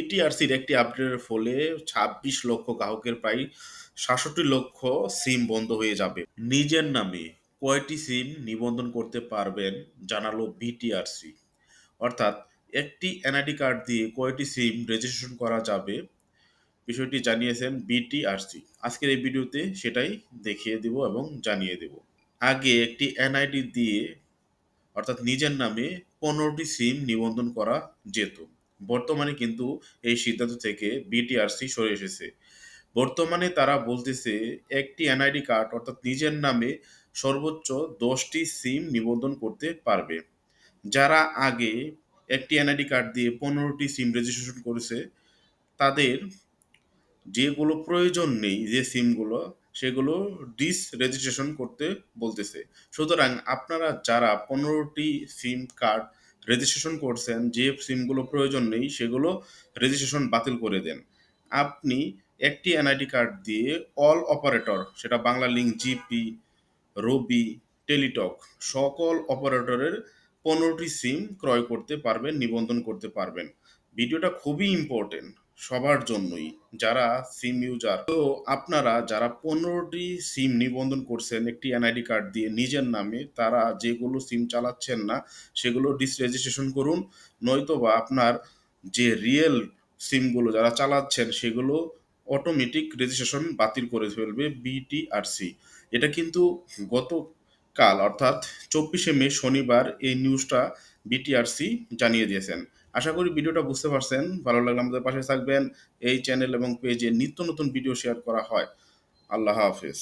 ইটিআরসির একটি আপডেটের ফলে ছাব্বিশ লক্ষ গ্রাহকের প্রায় সাতষট্টি লক্ষ সিম বন্ধ হয়ে যাবে। নিজের নামে কয়টি সিম নিবন্ধন করতে পারবেন জানালো বিটিআরসি অর্থাৎ একটি এনআইডি কার্ড দিয়ে কয়টি সিম রেজিস্ট্রেশন করা যাবে বিষয়টি জানিয়েছেন বিটিআরসি আজকের এই ভিডিওতে সেটাই দেখিয়ে দেব এবং জানিয়ে দেব। আগে একটি এনআইডি দিয়ে অর্থাৎ নিজের নামে পনেরোটি সিম নিবন্ধন করা যেত। বর্তমানে কিন্তু এই সিদ্ধান্ত থেকে বিটিআরসি সরে এসেছে। বর্তমানে তারা বলতেছে, একটি এনআইডি কার্ড অর্থাৎ নিজের নামে সর্বোচ্চ দশটি সিম নিবন্ধন করতে পারবে। যারা আগে একটি এনআইডি কার্ড দিয়ে পনেরোটি সিম রেজিস্ট্রেশন করেছে, তাদের যেগুলো প্রয়োজন নেই, যে সিমগুলো সেগুলো ডিস রেজিস্ট্রেশন করতে বলতেছে। সুতরাং আপনারা যারা পনেরোটি সিম কার্ড রেজিস্ট্রেশন করছেন, যে সিমগুলো প্রয়োজন নেই, সেগুলো রেজিস্ট্রেশন বাতিল করে দেন। আপনি একটি এনআইডি কার্ড দিয়ে অল অপারেটর সেটা Bangla link GP Robi Teletalk সকল অপারেটরের পনেরোটি সিম ক্রয় করতে পারবেন, নিবন্ধন করতে পারবেন। ভিডিওটা খুবই ইম্পর্টেন্ট সবার জন্যই, যারা সিম ইউজার তো আপনারা যারা পনেরোটি সিম নিবন্ধন করছেন, একটি এনআইডি কার্ড দিয়ে নিজের নামে, তারা যেগুলো সিম চালাচ্ছেন না, সেগুলো ডিস রেজিস্ট্রেশন করুন। নয়তো বা আপনার যে রিয়েল সিমগুলো যারা চালাচ্ছেন, সেগুলো অটোমেটিক রেজিস্ট্রেশন বাতিল করে ফেলবে বিটিআরসি এটা কিন্তু গতকাল, অর্থাৎ চব্বিশে মে শনিবার এই নিউজটা বিটিআরসি জানিয়ে দিয়েছেন। আশা করি ভিডিওটা বুঝতে পারছেন। ভালো লাগলে আমাদের পাশে থাকবেন। এই চ্যানেল এবং পেজে নিত্য নতুন ভিডিও শেয়ার করা হয়। আল্লাহ হাফেজ।